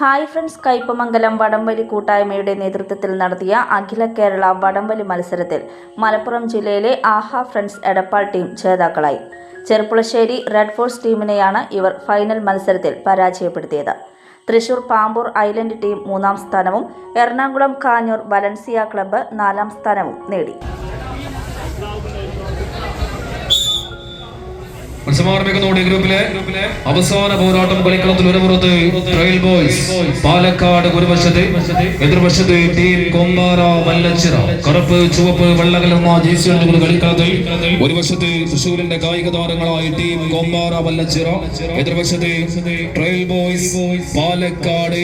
Hi friends Kaipamangalam വടംവലി കൂട്ടായ്മയുടെ നേതൃത്വത്തിൽ നടത്തിയ അഖില കേരള വടംവലി മത്സരത്തിൽ മലപ്പുറം ജില്ലയിലെ ആഹ ഫ്രണ്ട്സ് എടപ്പാൾ ടീം ജേതാക്കളായി. ചെർപ്പുളശ്ശേരി റെഡ് ഫോഴ്സ് ടീമിനെയാണ് ഇവർ ഫൈനൽ മത്സരത്തിൽ പരാജയപ്പെടുത്തിയത്. തൃശൂർ പാമ്പൂർ ഐലൻഡ് ടീം മൂന്നാം സ്ഥാനവും എറണാകുളം കാഞ്ഞൂർ വലൻസിയ ക്ലബ്ബ് നാലാം സ്ഥാനവും നേടി. മത്സരമാരംഭിക്കുന്നു ഗ്രൂപ്പിലെ അവസാന പോരാട്ടം കളിക്കളത്തിൽ ഒരു പുറത്ത് ട്രയൽ ബോയ്സ് പാലക്കാട് ഒരു വശത്ത് എതിർവശത്ത് ടീം കൊമ്പാറ വല്ലച്ചിറ. കറുപ്പ് ചുവപ്പ് വെള്ളകലർന്ന കലർന്ന ജേഴ്സി അണിഞ്ഞുകൊണ്ട് കളിക്കളത്തിൽ ഒരു വശത്ത് തൃശൂരിന്റെ കായിക താരങ്ങളായ ടീം കൊമ്പാറ വല്ലച്ചിറ. എതിർവശത്ത് റെയിൽ ബോയ്സ് പാലക്കാട്.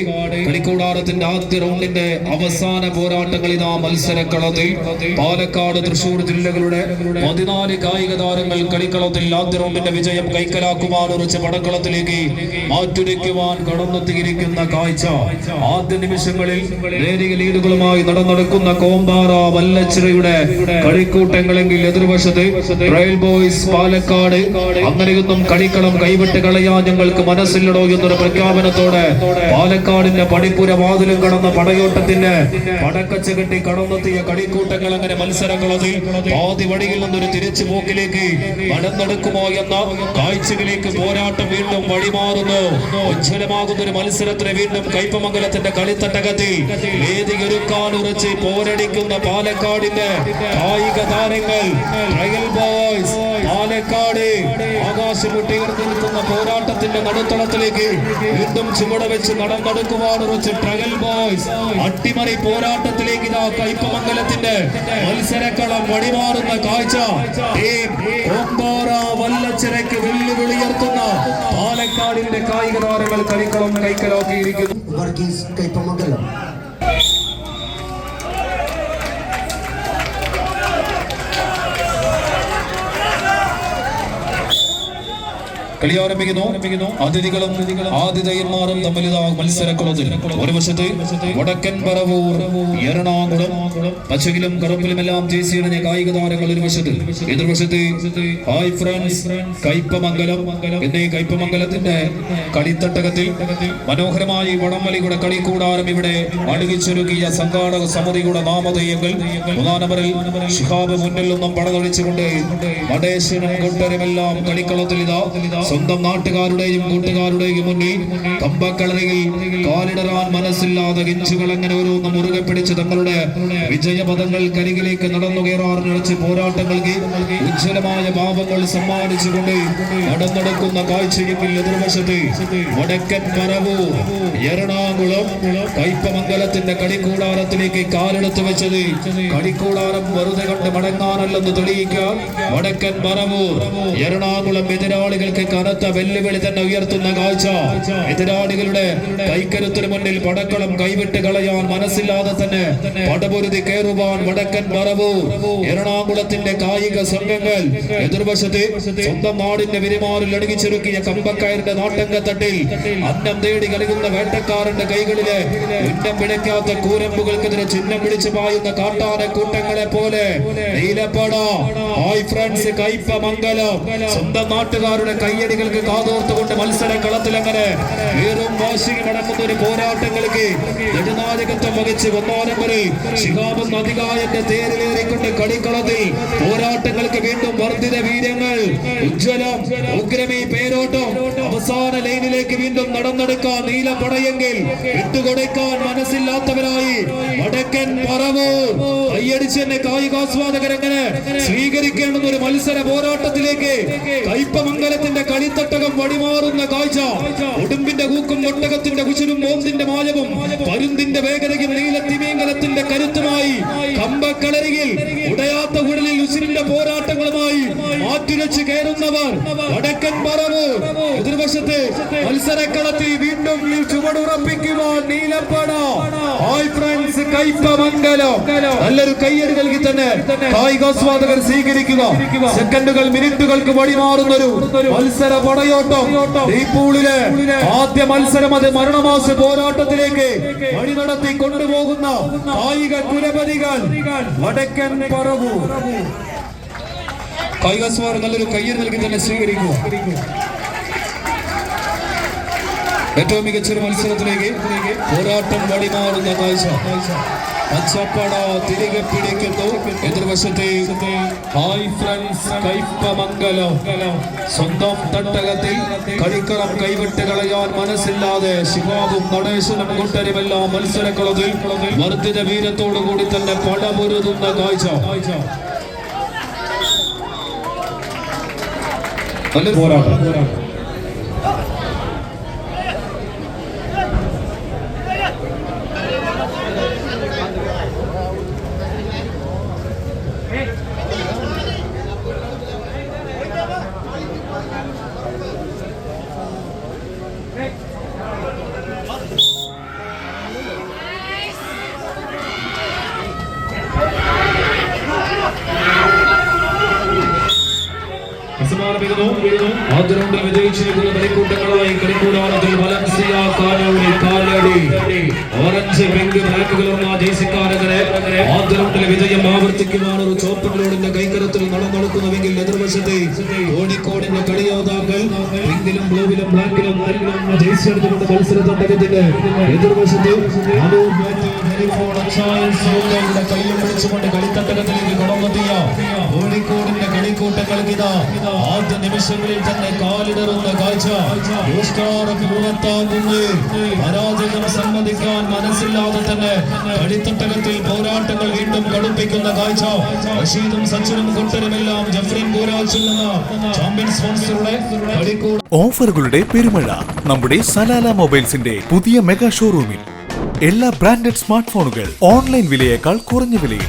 കളിക്കൂടാരത്തിന്റെ ആദ്യ റൗണ്ടിന്റെ അവസാന പോരാട്ടങ്ങൾ ഇതാ മത്സരക്കളത്തിൽ. പാലക്കാട് തൃശൂർ ജില്ലകളുടെ പതിനാല് കായിക താരങ്ങൾ കളിക്കളത്തിൽ ആദ്യ റൗണ്ടിന്റെ വിജയം കൈക്കലാക്കുവാൻ ഉറച്ച പടക്കളത്തിലേക്ക് മാറ്റുരയ്ക്കുവാൻ കടന്നെത്തിയിരിക്കുന്ന കാഴ്ച ആദ്യ നിമിഷങ്ങളിൽ നേരിയ ലീഡുകളുമായി നടന്നെടുക്കുന്ന കോമ്പാറ വല്ലച്ചിറയുടെ കളിക്കൂട്ടങ്ങളെങ്കിൽ എതിർവശത്ത് റയൽ ബോയ്സ് പാലക്കാട്. അങ്ങനെയൊന്നും കളിക്കളം കൈവിട്ട് കളയാൻ ഞങ്ങൾക്ക് മനസ്സില്ലടോ എന്നൊരു പ്രഖ്യാപനത്തോടെ പാലക്കാടിന്റെ പടിപ്പുര വാതിലും കടന്ന പടയോട്ടത്തിന്റെ പടക്കച്ച കെട്ടി കടന്നെത്തിയ കളിക്കൂട്ടങ്ങൾ അങ്ങനെ മത്സരങ്ങളതിൽ പാതി വടിയിൽ നിന്നൊരു തിരിച്ചുപോക്കിലേക്ക് നടന്നെടുക്കുമോ എന്ന കാഴ്ചകളിലേക്ക് പോരാട്ടം വീണ്ടും വഴിമാറുന്നു. ഉജ്ജ്വലമാകുന്ന ഒരു മത്സരത്തിന് വീണ്ടും കൈപ്പമംഗലത്തിന്റെ കളിത്തട്ടകത്തിൽ വേദിയൊരുക്കാൻ ഉറച്ച് പോരടിക്കുന്ന പാലക്കാടിന്റെ കായിക താരങ്ങൾ ബോയ്സ് പാലക്കാട് ആകാശം മുട്ടിയുയർത്തി നിൽക്കുന്ന പോരാട്ടത്തിന്റെ നടുത്തളത്തിലേക്ക് വീണ്ടും ചുവട വെച്ച് നടന്നെടുക്കുവാൻ ഉറച്ച് ബോയ്സ് അട്ടിമറി പോരാട്ടത്തിലേക്ക് ഇതാ കൈപ്പമംഗലത്തിന്റെ മത്സരക്കളം വഴിമാറുന്ന കാഴ്ച. ടീം വെല്ലുവിളിയർത്തുന്ന പാലക്കാടിന്റെ കായിക താരങ്ങൾ കളിക്കളം കൈക്കലാക്കിയിരിക്കുന്നു കൈപ്പമംഗലം. കളി ആരംഭിക്കുന്നു. അതിഥികളും ആതിഥേയന്മാരും തമ്മിൽ മത്സരക്കുളത്തിൽ ഒരു വശത്ത് വടക്കൻ പറവൂർ എറണാകുളം പച്ചകിലും കറുപ്പിലുമെല്ലാം ജേസിയണിഞ്ഞ കായിക താരങ്ങൾ ഒരു വശത്ത്. എതിർവശത്ത് ഹായ് ഫ്രണ്ട്സ് കൈപ്പമംഗലം എന്നീ കൈപ്പമംഗലത്തിന്റെ കളിത്തട്ടകത്തിൽ മനോഹരമായി വടംവലിയുടെ കളിക്കൂടാരം ഇവിടെ അടുകിച്ചൊരുക്കിയ സംഘാടക സമിതിയുടെ നാമധേയങ്ങൾ. മൂന്നാം നമ്പറിൽ ഷിഹാബ് മുന്നിൽ നിന്നും പടതൊഴിച്ചുകൊണ്ട് നടേശനും കൂട്ടരുമെല്ലാം കളിക്കളത്തിൽ ഇതാ സ്വന്തം നാട്ടുകാരുടെയും കൂട്ടുകാരുടെയും മുന്നിൽ കമ്പക്കളറിയിൽ കാലിടറാൻ മനസ്സില്ലാതെ ഗിഞ്ചുകൾ അങ്ങനെ ഓരോന്നും മുറുകെ പിടിച്ച് തങ്ങളുടെ വിജയപഥങ്ങൾ കരികിലേക്ക് നടന്നു കയറാൻ നിറച്ച് പോരാട്ടങ്ങൾക്ക് ഉജ്ജ്വലമായ ഭാവങ്ങൾ സമ്മാനിച്ചുകൊണ്ട് നടന്നെടുക്കുന്ന കാഴ്ചയെങ്കിൽ എതിർവശത്ത് വടക്കൻ പറവൂർ എറണാകുളം കൈപ്പമംഗലത്തിന്റെ കളിക്കൂടാരത്തിലേക്ക് കാലെടുത്ത് വെച്ചത്. കളിക്കൂടാരം വെറുതെ കണ്ട് മടങ്ങാനല്ലെന്ന് തെളിയിക്കാൻ വടക്കൻ പറവൂർ എറണാകുളം എതിരാളികൾക്ക് കനത്ത വെല്ലുവിളി തന്നെ ഉയർത്തുന്ന കാഴ്ച. എതിരാളികളുടെ കൈക്കരുത്തിന് മുന്നിൽ പടക്കളം കൈവിട്ട് കളയാൻ മനസ്സില്ലാതെ തന്നെ പടപൊരുതി കയറുവാൻ വടക്കൻ പറവൂർ എറണാകുളത്തിന്റെ കായിക സംഘങ്ങൾ എതിർവശത്ത് സ്വന്തം നാടിന്റെ വിരിമാറിൽ അടങ്ങിച്ചെറുക്കിയ കമ്പക്കയറിന്റെ നാട്ടങ്കത്തട്ടിൽ അന്നം തേടി കളിക്കുന്ന വേട്ടക്കാരന്റെ കൈകളിലെ ഉന്നം പിടയ്ക്കാത്ത കൂരമ്പുകൾക്കെതിരെ ചിഹ്നം പിടിച്ചു പായുന്ന കാട്ടാന കൂട്ടങ്ങളെ പോലെ നീലപ്പട. Hi friends Kaipamangalam. സ്വന്തം നാട്ടുകാരുടെ കയ്യടികൾക്ക് കാതോർത്തുകൊണ്ട് മത്സര കളത്തിൽ അങ്ങനെ വീറും വാശിയും നടക്കുന്ന ഒരു പോരാട്ടങ്ങൾക്ക് ജനനായകത്വം വഹിച്ച് ഒന്നാം നമ്പറിൽ ശിഹാബും നദികായന്റെ തേരിലേറിക്കൊണ്ട് കളിക്കളത്തിൽ പോരാട്ടങ്ങൾക്ക് വീണ്ടും വർദ്ധിത വീര്യങ്ങൾ ഉജ്ജ്വലം ഉഗ്രമി പേരോട്ടം അവസാന ലൈനിലേക്ക് വീണ്ടും നടന്നെടുക്കാൻ നീല പടയെങ്കിൽ വിട്ടുകൊടുക്കാൻ മനസ്സില്ലാത്തവരായി വടക്കൻ പറവൂ. കൈയടിച്ച് തന്നെ കായികാസ്വാദകരങ്ങനെ സ്വീകരിക്കേണ്ടുന്ന ഒരു മത്സര പോരാട്ടത്തിലേക്ക് കയ്പമംഗലത്തിന്റെ കളിത്തട്ടകം വഴിമാറുന്ന കാഴ്ച. ഉടുമ്പിന്റെ കൂക്കും ഒട്ടകത്തിന്റെ കുശലും മോന്തിന്റെ മാലവും പരുന്തിന്റെ വേഗതയും നീലത്തിമീങ്കലത്തിന്റെ കരുത്തുമായി കമ്പക്കളരികിൽ ഉടയാത്ത ഉടലിൽ ഉസിരിന്റെ പോരാട്ടങ്ങളുമായി മാറ്റുരച്ച് കയറുന്നവർ വടക്കൻ പറവ് എതിർവശത്ത് മത്സരക്കളത്തിൽ വീണ്ടും ചുവടുറപ്പിക്കുവാൻ നീലപ്പട. കൈപ്പമംഗലം നല്ലൊരു കയ്യടി നൽകി തന്നെ കായികാസ്വാദകർ സ്വീകരിക്കുക. സെക്കൻഡുകൾ മിനിറ്റുകൾക്ക് വഴിമാറുന്നൊരു മത്സര പടയോട്ടം ഈ പൂളിലെ ആദ്യ മത്സരം അത് മരണമാസ പോരാട്ടത്തിലേക്ക് വഴി നടത്തി കൊണ്ടുപോകുന്ന കായിക കുലപതികൾ വടക്കൻ പറവൂ കായികസ്വാർ നല്ലൊരു കയ്യർ നൽകി തന്നെ സ്വീകരിക്കുക ഏറ്റവും മികച്ചൊരു മത്സരത്തിലേക്ക് പോരാട്ടം വഴിമാറുന്ന കാഴ്ച. പച്ചപ്പട തിരികെ പിടിക്കുന്നു. എതിർവശത്തെ ഹായ് ഫ്രണ്ട്സ് കൈപ്പമംഗലം സ്വന്തം തട്ടകത്തിൽ കളിക്കളം കൈവിട്ട് കളയാൻ മനസ്സില്ലാതെ ശിവാബും നടേശനും കൂട്ടരുമെല്ലാം മത്സരക്കുളത്തിൽ വർദ്ധിത വീരത്തോടു കൂടി തന്നെ പടപൊരുതുന്ന കാഴ്ച. നല്ലൊരു പോരാട്ടം സമാരംഭിക്കുന്നു റൗണ്ടിൽ വിജയിച്ചിരിക്കുന്ന കളിക്കൂട്ടങ്ങളായി കളിക്കൂടാനത്തിൽ വലൻസിയ കാലോടി കാലടി ഓറഞ്ച് പിങ്ക് ബ്ലാക്കുകളുള്ള ദേശക്കാരകരെ ആദ്യ വിജയം ആവർത്തിക്കുവാൻ ഒരു ചോപ്പുകളോടിന്റെ കൈക്കരത്തിൽ നടന്നെടുക്കുന്നുവെങ്കിൽ എതിർവശത്തെ കോഴിക്കോടിന്റെ കളിയോതാക്കൾ പിങ്കിലും ബ്ലൂവിലും ബ്ലാക്കിലും ജേസി എടുത്തുകൊണ്ട് മത്സര തട്ടകത്തിന്റെ എതിർവശത്ത് കളിത്തട്ടകത്തിലേക്ക് കടന്നെത്തിയ കോഴിക്കോടിന്റെ കളിക്കൂട്ടങ്ങൾക്ക് ഇതാ ആദ്യ നിമിഷങ്ങളിൽ തന്നെ കാലിടറുന്ന കാഴ്ച. പരാജയം സമ്മതിക്കാൻ മനസ്സില്ലാതെ തന്നെ കളിത്തട്ടകത്തിൽ പോരാട്ടങ്ങൾ വീണ്ടും കടുപ്പിക്കുന്ന കാഴ്ച. റഷീദും സച്ചിനും കുട്ടനുമെല്ലാം ജഫ്രീൻ ഗോരാജിൽ നിന്ന് ചാമ്പ്യൻ സ്പോൺസറുടെ കളിക്കൂട ഓഫറുകളുടെ പെരുമഴ നമ്മുടെ സലാല മൊബൈൽസിന്റെ പുതിയ മെഗാ ഷോറൂമിൽ. എല്ലാ ബ്രാൻഡഡ് സ്മാർട്ട് ഫോണുകൾ ഓൺലൈൻ വിലയേക്കാൾ കുറഞ്ഞ വിലയിൽ.